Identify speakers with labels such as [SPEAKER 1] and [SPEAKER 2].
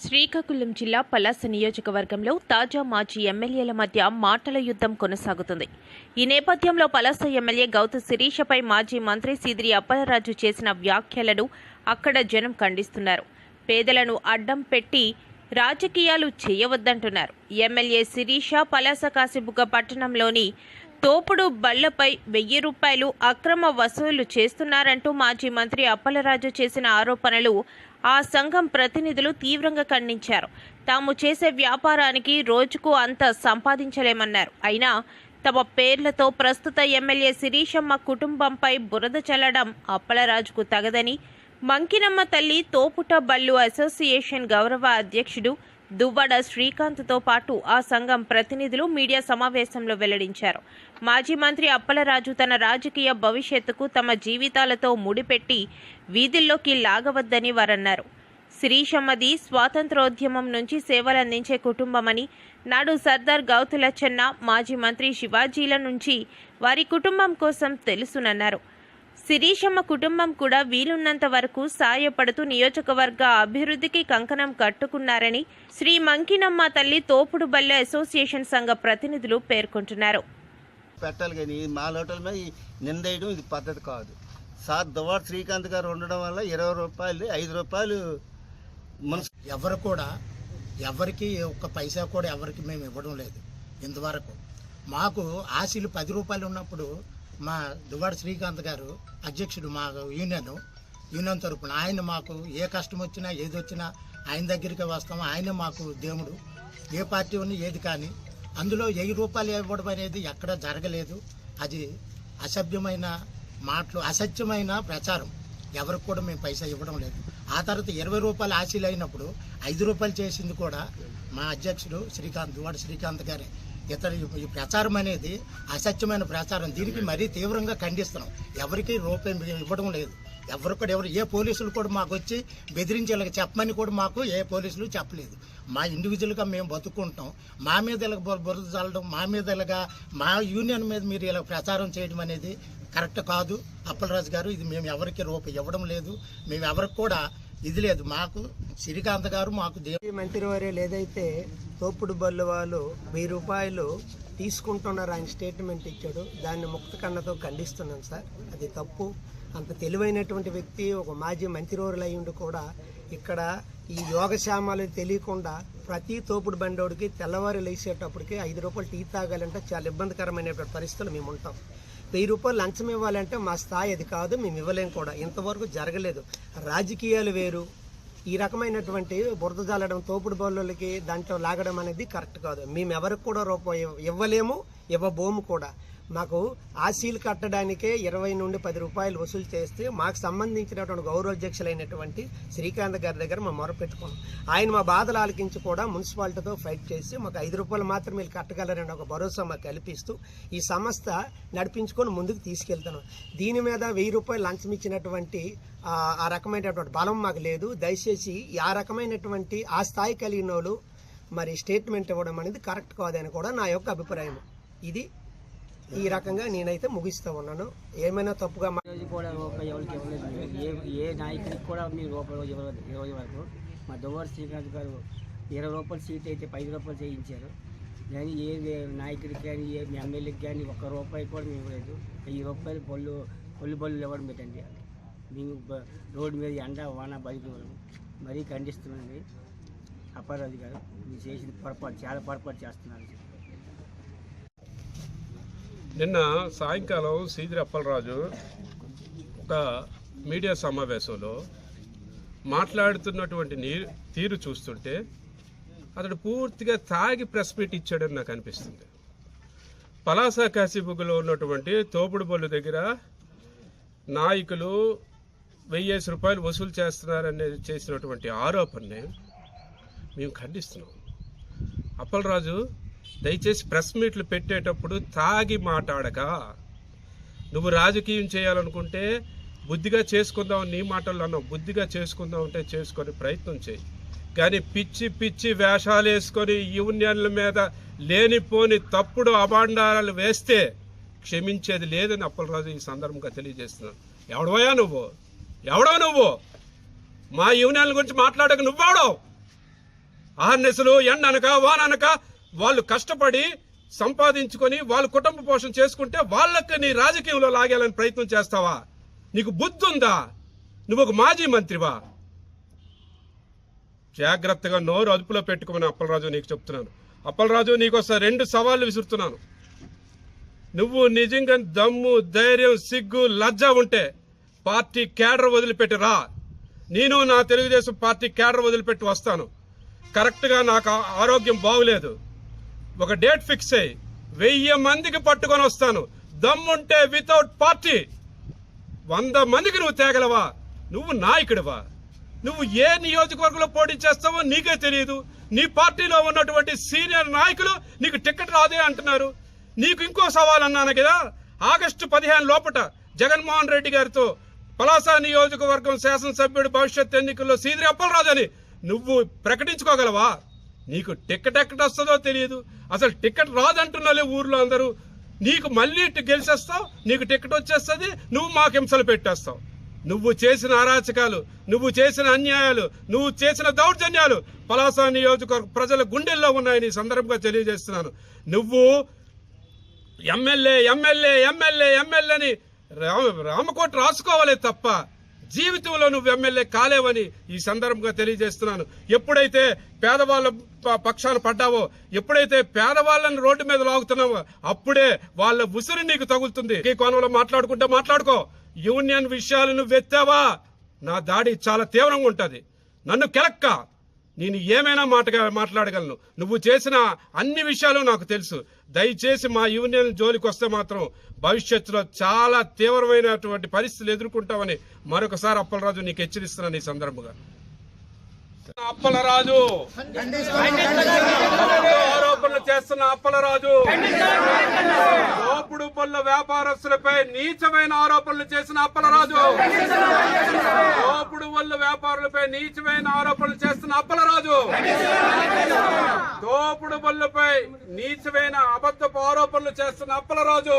[SPEAKER 1] శ్రీకాకుళం జిల్లా పలాస నియోజకవర్గంలో తాజా మాజీ ఎమ్మెల్యేల మధ్య మాటల యుద్ధం కొనసాగుతుంది. ఈ నేపథ్యంలో పలాస ఎమ్మెల్యే గౌతు శిరీషపై మాజీ మంత్రి సిద్రి అప్పలరాజు చేసిన వ్యాఖ్యలను అక్కడ జనం ఖండిస్తున్నారు. పేదలను అడ్డం పెట్టి రాజకీయాలు చేయవద్దంటున్నారు. ఎమ్మెల్యే శిరీష పలాస కాసిబుగ్గ పట్టణంలోని తోపుడు బళ్ళపై వెయ్యి రూపాయలు అక్రమ వసూలు చేస్తున్నారంటూ మాజీ మంత్రి అప్పలరాజు చేసిన ఆరోపణలు ఆ సంఘం ప్రతినిధులు తీవ్రంగా ఖండించారు. తాము చేసే వ్యాపారానికి రోజుకు అంత సంపాదించలేమన్నారు. అయినా తమ పేర్లతో ప్రస్తుత ఎమ్మెల్యే శిరీషమ్మ కుటుంబంపై బురద చల్లడం అప్పలరాజుకు తగదని మంకినమ్మ తల్లి తోపుట బళ్ళు అసోసియేషన్ గౌరవ అధ్యక్షుడు దువ్వడ శ్రీకాంత్తో పాటు ఆ సంఘం ప్రతినిధులు మీడియా సమావేశంలో వెల్లడించారు. మాజీ మంత్రి అప్పలరాజు తన రాజకీయ భవిష్యత్తుకు తమ జీవితాలతో ముడిపెట్టి వీధుల్లోకి లాగవద్దని వారన్నారు. శిరీషమ్మది స్వాతంత్రోద్యమం నుంచి సేవలందించే కుటుంబమని నాడు సర్దార్ గౌతులచ్చన్న మాజీ మంత్రి శివాజీల నుంచి వారి కుటుంబం కోసం తెలుసునన్నారు. శిరీషమ్మ కుటుంబం కూడా వీలున్నంత వరకు సాయపడుతూ నియోజకవర్గ అభివృద్ధికి కంకణం కట్టుకున్నారని శ్రీ మంకినమ్మ తల్లి తోపుడు బల్లె అసోసియేషన్ సంఘ ప్రతినిధులు పేర్కొంటున్నారు.
[SPEAKER 2] పెట్టాలి కానీ మా లోటల మీద నిందేయడం ఇది పద్ధతి కాదు. సార్ దువార్ శ్రీకాంత్ గారు ఉండడం వల్ల ఇరవై రూపాయలు ఐదు రూపాయలు మున్సి
[SPEAKER 3] ఎవరు కూడా ఎవరికి ఒక్క పైసా కూడా ఎవరికి మేము ఇవ్వడం లేదు ఇంతవరకు. మాకు ఆశీలు పది రూపాయలు ఉన్నప్పుడు మా దువ్వాడ శ్రీకాంత్ గారు అధ్యక్షుడు మా యూనియన్. యూనియన్ తరపున ఆయన మాకు ఏ కష్టం వచ్చినా ఏది వచ్చినా ఆయన దగ్గరికి వస్తాము ఆయన మాకు దేవుడు. ఏ పార్టీ ఉన్నా ఏది కానీ. అందులో వెయ్యి రూపాయలు ఇవ్వడం అనేది ఎక్కడ జరగలేదు. అది అసభ్యమైన మాటలు అసత్యమైన ప్రచారం. ఎవరికి కూడా మేము పైసా ఇవ్వడం లేదు. ఆ తర్వాత ఇరవై రూపాయలు ఆశీలు అయినప్పుడు ఐదు రూపాయలు చేసింది కూడా మా అధ్యక్షుడు శ్రీకాంత్ వాడు శ్రీకాంత్ గారే. ఇతరు ఈ ప్రచారం అనేది అసత్యమైన ప్రచారం. దీనికి మరీ తీవ్రంగా ఖండిస్తున్నాం. ఎవరికి రూపాయి ఇవ్వడం లేదు. ఎవరు కూడా ఎవరు ఏ పోలీసులు కూడా మాకు వచ్చి బెదిరించేలాగా చెప్పమని కూడా మాకు ఏ పోలీసులు చెప్పలేదు. మా ఇండివిజువల్గా మేము బతుకుంటాం మా మీద ఇలా బుర- బురద చల్లడం మా మీద ఇలాగా మా యూనియన్ మీద మీరు ఇలా ప్రచారం చేయడం అనేది కరెక్ట్ కాదు. అప్పలరాజు గారు ఇది మేము ఎవరికి రూపాయి ఇవ్వడం లేదు. మేము ఎవరికి కూడా ఇది లేదు. మాకు శ్రీకాంత్ గారు మాకు దేవుడి
[SPEAKER 4] ఈ మంత్రివర్యులు ఏదైతే తోపుడు బళ్ళు వాళ్ళు వెయ్యి రూపాయలు తీసుకుంటున్నారు ఆయన స్టేట్మెంట్ ఇచ్చాడు. దాన్ని ముక్త కన్నతో ఖండిస్తున్నాం సార్. అది తప్పు. అంత తెలివైనటువంటి వ్యక్తి ఒక మాజీ మంత్రివర్యులు అయ్యుండి కూడా ఇక్కడ ఈ యోగశామాలు తెలియకుండా ప్రతి తోపుడు బండోడికి తెల్లవారు లేచేటప్పటికి ఐదు రూపాయలు టీ తాగాలంటే చాలా ఇబ్బందికరమైనటువంటి పరిస్థితులు మేము ఉంటాం. వెయ్యి రూపాయలు లంచం ఇవ్వాలంటే మా స్థాయి అది కాదు మేము ఇవ్వలేం కూడా. ఇంతవరకు జరగలేదు. రాజకీయాలు వేరు. ఈ రకమైనటువంటి బురద జాలడం తోపుడు బౌలర్లకి దాంట్లో లాగడం అనేది కరెక్ట్ కాదు. మేము ఎవరికి కూడా రూపాయి ఇవ్వలేము ఇవ్వబోము కూడా. మాకు ఆ సీల్ కట్టడానికే ఇరవై నుండి పది రూపాయలు వసూలు చేస్తే మాకు సంబంధించినటువంటి గౌరవాధ్యక్షులైనటువంటి శ్రీకాంత్ గారి దగ్గర మేము మొరపెట్టుకున్నాం ఆయన మా బాధలు ఆలకించి కూడా మున్సిపాలిటీతో ఫైట్ చేసి మాకు ఐదు రూపాయలు మాత్రం మీరు కట్టగలరని ఒక భరోసా మాకు కల్పిస్తూ ఈ సంస్థ నడిపించుకొని ముందుకు తీసుకెళ్తున్నాం. దీని మీద వెయ్యి రూపాయలు లంచం ఇచ్చినటువంటి ఆ రకమైనటువంటి బలం మాకు లేదు. దయచేసి ఆ రకమైనటువంటి ఆ స్థాయి కలిగిన వాళ్ళు మరి స్టేట్మెంట్ ఇవ్వడం అనేది కరెక్ట్ కాదని కూడా నా యొక్క అభిప్రాయం. ఇది ఈ రకంగా నేనైతే ముగిస్తూ ఉన్నాను. ఏమైనా తప్పుగా మా-
[SPEAKER 5] రోజు కూడా రూపాయి ఎవరికి ఇవ్వలేదు. ఏ ఏ నాయకుడికి కూడా మీరు రూపాయి రోజు ఇవ్వలేదు. ఈ రోజు వరకు మా దువ్వారు శ్రీకాంత్ గారు ఇరవై రూపాయల సీట్ అయితే పది రూపాయలు చేయించారు. కానీ ఏ నాయకుడికి కానీ ఏ ఎమ్మెల్యేకి కానీ ఒక్క రూపాయి కూడా మేము ఇవ్వలేదు. వెయ్యి రూపాయలు పళ్ళు పళ్ళు బళ్ళు ఇవ్వడం పెట్టండి మేము రోడ్డు మీద ఎండ వాన బతికి మరీ ఖండిస్తున్నాండి అపరాధి గారు మీరు చేసిన పొరపాటు చాలా పొరపాటు చేస్తున్నారు.
[SPEAKER 6] నిన్న సాయంకాలం సీదిరి అప్పలరాజు ఒక మీడియా సమావేశంలో మాట్లాడుతున్నటువంటి నీ తీరు చూస్తుంటే అతడు పూర్తిగా తాగి ప్రెస్ మీట్ ఇచ్చాడని నాకు అనిపిస్తుంది. పలాస కాశీబుగ్గులో ఉన్నటువంటి తోపుడు బొల్లు దగ్గర నాయకులు వెయ్యేసి రూపాయలు వసూలు చేస్తున్నారనేది చేసినటువంటి ఆరోపణని మేము ఖండిస్తున్నాం. అప్పలరాజు దయచేసి ప్రెస్ మీట్లు పెట్టేటప్పుడు తాగి మాట్లాడక. నువ్వు రాజకీయం చేయాలనుకుంటే బుద్ధిగా చేసుకుందాం నీ మాటల్లో అన్నావు. బుద్ధిగా చేసుకుందాం అంటే చేసుకొని ప్రయత్నం చేయి. కానీ పిచ్చి పిచ్చి వేషాలు వేసుకొని యూనియన్ల మీద లేనిపోని తప్పుడు అభాండారాలు వేస్తే క్షమించేది లేదని అప్పలరాజు ఈ సందర్భంగా తెలియజేస్తున్నాను. ఎవడవయా నువ్వు? ఎవడో నువ్వు? మా యూనియన్ల గురించి మాట్లాడక నువ్వెవడో? ఆర్నెస్లు ఎండనక వాననక వాళ్ళు కష్టపడి సంపాదించుకొని వాళ్ళ కుటుంబ పోషణ చేసుకుంటే వాళ్ళకి నీ రాజకీయంలో లాగేయాలని ప్రయత్నం చేస్తావా? నీకు బుద్ధి ఉందా నువ్వు ఒక మాజీ మంత్రివా? జాగ్రత్తగా నోరు అదుపులో పెట్టుకోమని అప్పలరాజు నీకు చెప్తున్నాను. అప్పలరాజు నీకోసారి రెండు సవాళ్ళు విసురుతున్నాను. నువ్వు నిజంగా దమ్ము ధైర్యం సిగ్గు లజ్జ ఉంటే పార్టీ క్యాడర్ వదిలిపెట్టి రా. నేను నా తెలుగుదేశం పార్టీ క్యాడర్ వదిలిపెట్టి వస్తాను. కరెక్ట్గా నాకు ఆరోగ్యం బాగులేదు. ఒక డేట్ ఫిక్స్ అయ్యి వెయ్యి మందికి పట్టుకొని వస్తాను. దమ్ముంటే వితౌట్ పార్టీ వంద మందికి నువ్వు తేగలవా? నువ్వు నాయకుడివా? నువ్వు ఏ నియోజకవర్గంలో పోటీ చేస్తావో నీకే తెలియదు. నీ పార్టీలో ఉన్నటువంటి సీనియర్ నాయకులు నీకు టికెట్ రాదే అంటున్నారు. నీకు ఇంకో సవాల్ అన్నాను కదా. ఆగస్టు పదిహేను లోపట జగన్మోహన్ రెడ్డి గారితో పలాస నియోజకవర్గం శాసనసభ్యుడు భవిష్యత్ ఎన్నికల్లో సీదిరి అప్పలరాజు నువ్వు ప్రకటించుకోగలవా? నీకు టికెట్ ఎక్కడ వస్తుందో తెలియదు. అసలు టికెట్ రాదంటున్నాలే ఊర్లో అందరూ. నీకు మళ్ళీ గెలిచేస్తావు నీకు టికెట్ వచ్చేస్తుంది నువ్వు మాకు హింసలు పెట్టేస్తావు. నువ్వు చేసిన అరాచకాలు నువ్వు చేసిన అన్యాయాలు నువ్వు చేసిన దౌర్జన్యాలు పలాస నియోజకవర్గ ప్రజల గుండెల్లో ఉన్నాయని సందర్భంగా తెలియజేస్తున్నాను. నువ్వు ఎమ్మెల్యే ఎమ్మెల్యే ఎమ్మెల్యే ఎమ్మెల్యేని రామ రామకోట రాసుకోవాలే తప్ప జీవితంలో నువ్వు ఎమ్మెల్యే కాలేవని ఈ సందర్భంగా తెలియజేస్తున్నాను. ఎప్పుడైతే పేదవాళ్ళ ప- పక్షాన పడ్డావో ఎప్పుడైతే పేదవాళ్ళని రోడ్డు మీద లాగుతున్నావో అప్పుడే వాళ్ళ ఉసిరి నీకు తగులుతుంది. ఈ కోణంలో మాట్లాడుకుంటే మాట్లాడుకో. యూనియన్ విషయాలు నువ్వు ఎత్తావా? నా దాడి చాలా తీవ్రంగా ఉంటుంది. నన్ను కెలక్క. నేను ఏమైనా మాటగా మాట్లాడగలను. నువ్వు చేసిన అన్ని విషయాలు నాకు తెలుసు. దయచేసి మా యూనియన్ జోలికి వస్తే మాత్రం భవిష్యత్తులో చాలా తీవ్రమైనటువంటి పరిస్థితులు ఎదుర్కొంటామని మరొకసారి అప్పలరాజు నీకు హెచ్చరిస్తున్నాను ఈ సందర్భంగా. అప్పలరాజు! ఆరోపణలు చేస్తున్న అప్పలరాజు! దోపుడు పళ్ళ వ్యాపారస్తులపై నీచమైన ఆరోపణలు చేసిన అప్పలరాజు! వ్యాపారులపై నీచమైన ఆరోపణలు చేస్తున్న అప్పలరాజు. దోపుడు బళ్ళపై నీచమైన అబద్ధపు ఆరోపణలు చేస్తున్న అప్పలరాజు.